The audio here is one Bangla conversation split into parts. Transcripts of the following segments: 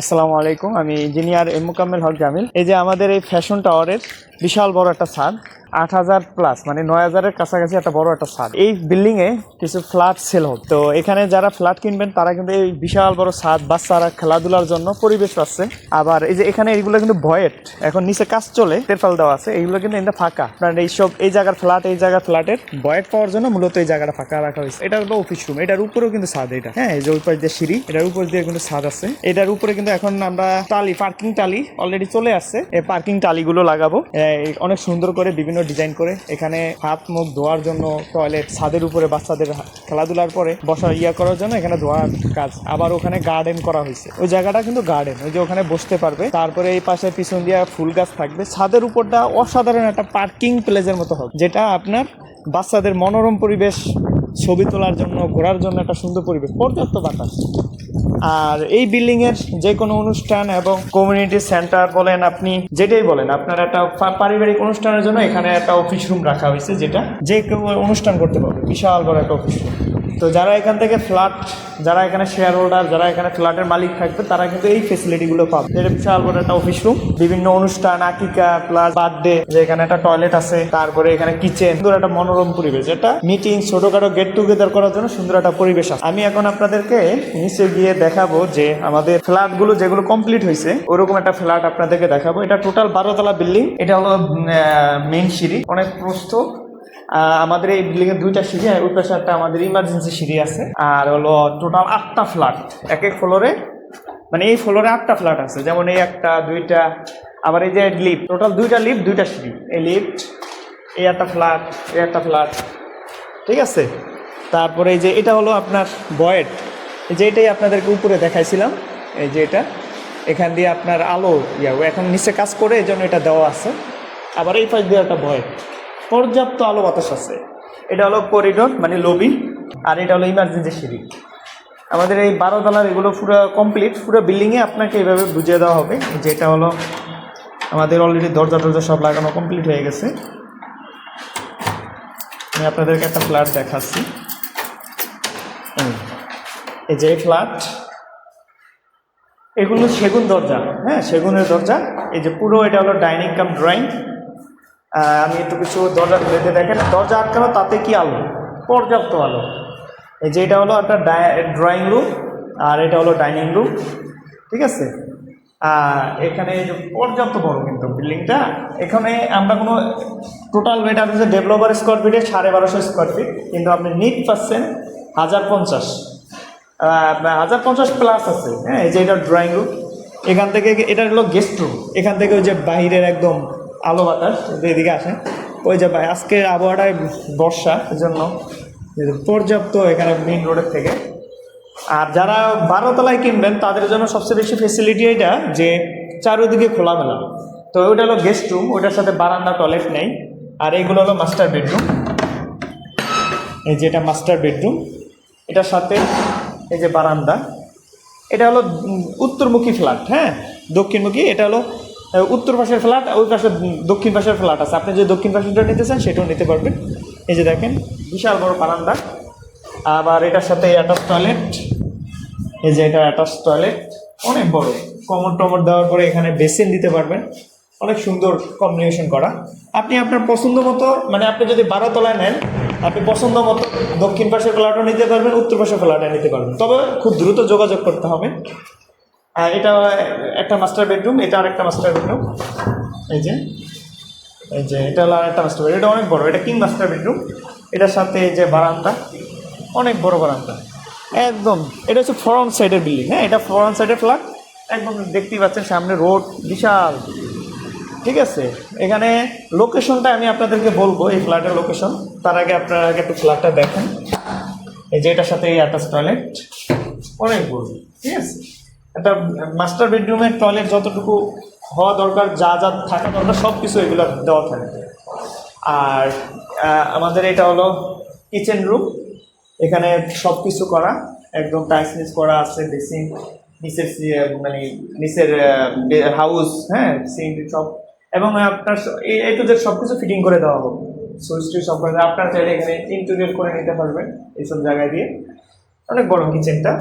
আসসালামু আলাইকুম। আমি ইঞ্জিনিয়ার এম মুকাম্মেল হক জামিল। এই যে আমাদের এই ফ্যাশন টাওয়ারের বিশাল বড় একটা ছাদ আট হাজার প্লাস মানে নয় হাজারের কাছাকাছি একটা বড় একটা ছাদ। এই বিল্ডিং এ কিছু ফ্ল্যাট সেল হোক। তো এখানে যারা ফ্ল্যাট কিনবেন, তারা কিন্তু এই বিশাল বড় ছাদ, বাচ্চারা খেলাধুলার জন্য পরিবেশ পাচ্ছে। আবার এই যে এখানে এইগুলো কিন্তু ভয়েট এখন নিচে কাজ চলে তেরফাল দেওয়া আছে। এইগুলো কিন্তু এটা ফাঁকা। আপনার এইসব এই জায়গার ফ্ল্যাট এই জায়গার ফ্ল্যাটের ভয়েট পাওয়ার জন্য মূলত এই জায়গাটা ফাঁকা রাখা হয়েছে। এটা হলো অফিস রুম এটার উপরেও কিন্তু ছাদ এটা। হ্যাঁ এই যে ওই পাশ দিয়ে সিঁড়ি, এটার উপর দিয়ে কিন্তু ছাদ আছে। এটার উপরে কিন্তু এখন আমরা টালি পার্কিং টালি অলরেডি চলে আসছে। এই পার্কিং টালিগুলো লাগাবো। অনেক সুন্দর করে বিভিন্ন ডিজাইন করে এখানে হাত মুখ ধোয়ার জন্য টয়লেট ছাদের উপরে বাচ্চাদের খেলাধুলার পরে বসা ইয়া করার জন্য এখানে ধোয়ার কাজ। আবার ওখানে গার্ডেন করা হয়েছে। ওই জায়গাটা কিন্তু গার্ডেন ওই যে ওখানে বসতে পারবে। তারপরে এই পাশে পিছন দিয়ে ফুল গাছ থাকবে। ছাদের উপরটা অসাধারণ একটা পার্কিং প্লেসের মতো হবে, যেটা আপনার বাচ্চাদের মনোরম পরিবেশ, ছবি তোলার জন্য, ঘোরার জন্য একটা সুন্দর পরিবেশ। পর্যাপ্ত বাতাস। আর এই বিল্ডিং এর যে কোনো অনুষ্ঠান এবং কমিউনিটি সেন্টার বলেন আপনি যেটাই বলেন, আপনার একটা পারিবারিক অনুষ্ঠানের জন্য এখানে একটা অফিস রুম রাখা হয়েছে যেটা যে কেউ অনুষ্ঠান করতে পারবে, বিশাল বড় একটা অফিস রুম তো যারা এখান থেকে ফ্ল্যাট, যারা এখানে শেয়ার হোল্ডার যারা এখানে ফ্ল্যাটের মালিক থাকবে, তারা কিন্তু এই ফেসিলিটিগুলো পাবে। এটা বিশাল বড় একটা অফিস রুম বিভিন্ন অনুষ্ঠান, আকিকা প্লাস বার্থডে যে এখানে একটা টয়লেট আছে, তারপরে এখানে কিচেন সুন্দর একটা মনোরম পরিবেশ। এটা মিটিং ছোটখাটো গেট টুগেদার করার জন্য সুন্দর একটা পরিবেশ আছে। আমি এখন আপনাদেরকে নিচে গিয়ে দেখাবো যে আমাদের ফ্ল্যাটগুলো যেগুলো কমপ্লিট হয়েছে, ওরকম একটা ফ্ল্যাট আপনাদেরকে দেখাবো। এটা টোটাল বারোতলা বিল্ডিং এটা হলো মেইন সিঁড়ি। অনেক প্রস্থ। আমাদের এই বিল্ডিং এর দুইটা সিঁড়ি ওই পাশে একটা আমাদের ইমার্জেন্সি সিঁড়ি আছে। আর হলো টোটাল আটটা ফ্ল্যাট এক এক ফ্লোরে মানে এই ফ্লোরে আটটা ফ্ল্যাট আছে। যেমন এই একটা, দুইটা, আবার এই যে লিফট টোটাল দুইটা লিফট দুইটা সিঁড়ি। এই লিফট এই একটা ফ্ল্যাট এই একটা ফ্ল্যাট ঠিক আছে? তারপরে এই যে এটা হলো আপনার বয়েড এই যে এটাই আপনাদেরকে উপরে দেখাইছিলাম। এই যে এটা, এখান দিয়ে আপনার আলো, ইয়া, এখন নিচে কাজ করে এই জন্য এটা দেওয়া আছে। আবার এই পাশ দিয়ে একটা বয়েড পর্যাপ্ত আলো বাতাস আছে। এটা হলো করিডোর মানে লবি আর এটা হলো ইমার্জেন্সি সিঁড়ি। আমাদের এই বারো তলার এগুলো পুরো কমপ্লিট পুরো বিল্ডিংয়ে আপনাকে এইভাবে বুঝিয়ে দেওয়া হবে যে এটা হলো আমাদের অলরেডি দরজা টরজা সব লাগানো কমপ্লিট হয়ে গেছে। আমি আপনাদেরকে একটা ফ্ল্যাট দেখাচ্ছি। এই যে ফ্ল্যাট এগুলো সেগুন দরজা। হ্যাঁ সেগুনের দরজা। এই যে পুরো এটা হলো ডাইনিং কাম ড্রয়িং আমি একটু কিছু দরজা খুলে দিয়ে দেখেন, দরজা আটকানো, তাতে কি আলো? পর্যাপ্ত আলো। এই যে এটা হলো একটা ড্রয়িং রুম আর এটা হলো ডাইনিং রুম ঠিক আছে? এখানে পর্যাপ্ত বড় কিন্তু বিল্ডিংটা এখানে আমরা কোনো টোটাল রেট আছে ডেভেলপার স্কোয়ার ফিটে সাড়ে বারোশো স্কোয়ার ফিট কিন্তু আপনি নিট পাচ্ছেন হাজার পঞ্চাশ। হাজার পঞ্চাশ প্লাস আছে হ্যাঁ? এই যে এটা ড্রয়িং রুম এখান থেকে এটা হলো গেস্ট রুম এখান থেকে ওই যে বাহিরের একদম আলো বাতাস এদিকে আসে ওই যে ভাই আজকের আবহাওয়াটায় বর্ষা জন্য পর্যাপ্ত এখানে মেইন রোডের থেকে। আর যারা বারো তলায় কিনবেন, তাদের জন্য সবচেয়ে বেশি ফেসিলিটি এটা যে চারিদিকে খোলামেলা। তো ওইটা হলো গেস্ট রুম ওইটার সাথে বারান্দা টয়লেট নেই। আর এইগুলো হলো মাস্টার বেডরুম এই যে এটা মাস্টার বেডরুম এটার সাথে এই যে বারান্দা। এটা হলো উত্তরমুখী ফ্ল্যাট হ্যাঁ? দক্ষিণমুখী, এটা হলো উত্তর পাশের ফ্ল্যাট, ওই পাশে দক্ষিণ পাশের ফ্ল্যাট আছে। আপনি যে দক্ষিণ পাশেরটা নিতে চান সেটাও নিতে পারবেন। এই যে দেখেন, বিশাল বড় বারান্দা। আবার এটার সাথে অ্যাটাচ টয়লেট এই যে এটা অ্যাটাচ টয়লেট অনেক বড়। কমর টমর দেওয়ার পরে এখানে বেসিন দিতে পারবেন। অনেক সুন্দর কম্বিনেশন করা। আপনি আপনার পছন্দ মতো মানে আপনি যদি বারো তলায় নেন, আপনি পছন্দ মতো দক্ষিণ পাশের ফ্ল্যাটও নিতে পারবেন, উত্তর পাশের ফ্ল্যাটও নিতে পারবেন। তবে খুব দ্রুত যোগাযোগ করতে হবে। এটা একটা মাস্টার বেডরুম এটা আরেকটা মাস্টার বেডরুম এই যে এই যে, এটা হলো আরেকটা মাস্টার বেডরুম এটা অনেক বড়, এটা কিং মাস্টার বেডরুম এটার সাথে এই যে বারান্দা, অনেক বড় বারান্দা। একদম, এটা হচ্ছে ফরন সাইডের বিল্ডিং হ্যাঁ এটা ফরন সাইডের ফ্ল্যাট একদম দেখতেই পাচ্ছেন, সামনে রোড বিশাল। ঠিক আছে, এখানে লোকেশনটা আমি আপনাদেরকে বলব, এই ফ্ল্যাটের লোকেশন তার আগে আপনারা আগে একটু ফ্ল্যাটটা দেখেন। এই যে, এটার সাথে এই অ্যাটাচ টয়লেট অনেক বড়, ঠিক আছে। একটা মাস্টার বেডরুমের টয়লেট যতটুকু হওয়া দরকার, যা যা থাকা দরকার সব কিছু এগুলো দেওয়া থাকবে। আর আমাদের এটা হলো কিচেন রুম এখানে সব কিছু করা, একদম টাইস নিচ করা আছে, বেসিন, নিচের মানে নিচের হাউস হ্যাঁ সিঙ্ক সব। এবং আপনার স- এই টু সব কিছু ফিটিং করে দেওয়া হবে। সুইচ টুইচ সব করে আপনার চাইলে এখানে ইন্টেরিয়র করে নিতে পারবেন, এইসব জায়গায় দিয়ে। অনেক বড় কিচেনটা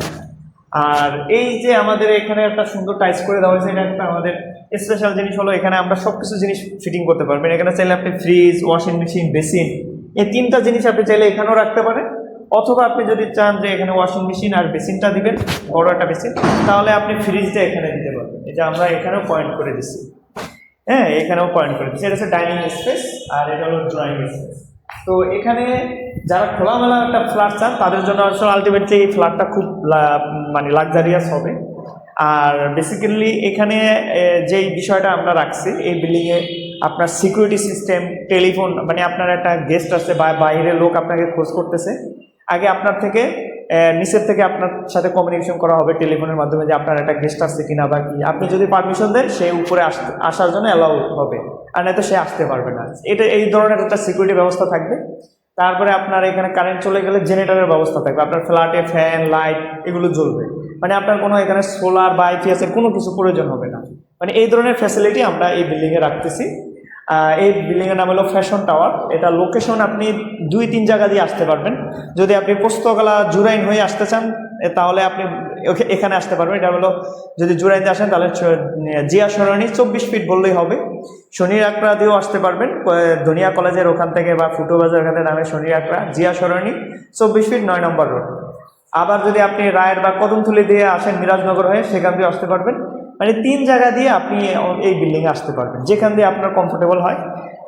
আর এই যে আমাদের এখানে একটা সুন্দর টাইস করে দেওয়া হয়েছে, এটা একটা আমাদের স্পেশাল জিনিস হলো, এখানে আমরা সব কিছু জিনিস ফিটিং করতে পারবেন। এখানে চাইলে আপনি ফ্রিজ ওয়াশিং মেশিন বেসিন এই তিনটা জিনিস আপনি চাইলে এখানেও রাখতে পারেন। অথবা আপনি যদি চান যে এখানে ওয়াশিং মেশিন আর বেসিনটা দিবেন, বড় একটা বেসিন তাহলে আপনি ফ্রিজটা এখানে দিতে পারবেন। এটা আমরা এখানেও পয়েন্ট করে দিচ্ছি হ্যাঁ এখানেও পয়েন্ট করে দিচ্ছি এটা হচ্ছে ডাইনিং স্পেস আর এটা হলো ড্রয়িং স্পেস তো এখানে যারা খোলামেলা একটা ফ্ল্যাট চান, তাদের জন্য আসলে আলটিমেটলি এই ফ্ল্যাটটা খুব মানে লাক্সারিয়াস হবে। আর বেসিক্যালি এখানে যেই বিষয়টা আমরা রাখছি, এই বিল্ডিংয়ে আপনার সিকিউরিটি সিস্টেম টেলিফোন মানে আপনার একটা গেস্ট আছে বা বাইরের লোক আপনাকে খোঁজ করতেছে। আগে আপনার থেকে নিচের থেকে আপনার সাথে কমিউনিকেশন করা হবে টেলিফোনের মাধ্যমে যে আপনার একটা গেস্ট আসছে কিনা বা কি। আপনি যদি পারমিশন দেন, সে উপরে আসার জন্য অ্যালাউ হবে। আর নয়তো সে আসতে পারবে না। এটা, এই ধরনের একটা সিকিউরিটি ব্যবস্থা থাকবে। তারপরে আপনার এখানে কারেন্ট চলে গেলে জেনারেটরের ব্যবস্থা থাকবে। আপনার ফ্ল্যাটে ফ্যান লাইট এগুলো জ্বলবে। মানে আপনার কোনো এখানে সোলার বা আইপিএসের কোনো কিছু প্রয়োজন হবে না। মানে এই ধরনের ফ্যাসিলিটি আমরা এই বিল্ডিংয়ে রাখতেছি। এই বিল্ডিংয়ের নাম হলো ফ্যাশন টাওয়ার এটা লোকেশন আপনি দুই, তিন জায়গা দিয়ে আসতে পারবেন। যদি আপনি পোস্তকলা জুরাইন হয়ে আসতে চান তাহলে আপনি এখানে আসতে পারবেন। এটা হলো যদি জুরাইনতে আসেন, তাহলে জিয়া সরণি চব্বিশ ফিট বললেই হবে। শনির আকড়া দিয়েও আসতে পারবেন ধনিয়া কলেজের ওখান থেকে বা ফুটো বাজার ওখানে নামে শনির আকড়া জিয়া সরণি, চব্বিশ ফিট নয় নম্বর রোড। আবার যদি আপনি রায়ের বা কদমথলি দিয়ে আসেন মিরাজনগর হয়ে, সেখান দিয়ে আসতে পারবেন। মানে তিন জায়গা দিয়ে আপনি এই বিল্ডিংয়ে আসতে পারবেন, যেখান দিয়ে আপনার কমফোর্টেবল হয়।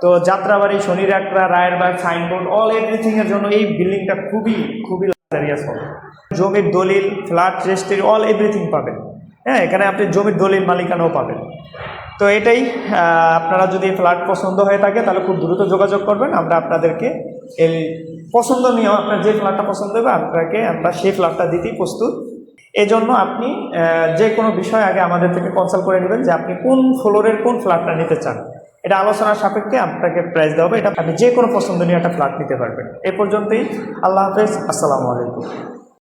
তো যাত্রাবাড়ি, শনির আকড়া রায়েরবাগ সাইনবোর্ড অল এভরিথিংয়ের জন্য এই বিল্ডিংটা খুবই খুবই লাক্সারিয়াস হবে। জমির দলিল ফ্ল্যাট রেজিস্ট্রি অল এভরিথিং পাবেন। হ্যাঁ এখানে আপনি জমির দলিল মালিকানাও পাবেন। তো এটাই আপনারা যদি ফ্ল্যাট পছন্দ হয়ে থাকে তাহলে খুব দ্রুত যোগাযোগ করবেন। আমরা আপনাদেরকে এই পছন্দ পছন্দনীয় আপনার যে ফ্ল্যাটটা পছন্দ হবে আপনাকে আমরা সেই ফ্ল্যাটটা দিতেই প্রস্তুত। এজন্য আপনি যে কোনো বিষয় আগে আমাদের থেকে কনসাল্ট করে নেবেন যে আপনি কোন ফ্লোরের কোন ফ্ল্যাটটা নিতে চান। এটা আলোচনার সাপেক্ষে আপনাকে প্রাইস দেওয়া হবে। এটা আপনি যে কোনো পছন্দনীয় একটা ফ্ল্যাট নিতে পারবেন। এ পর্যন্তই। আল্লাহ হাফেজ। আসসালামু আলাইকুম।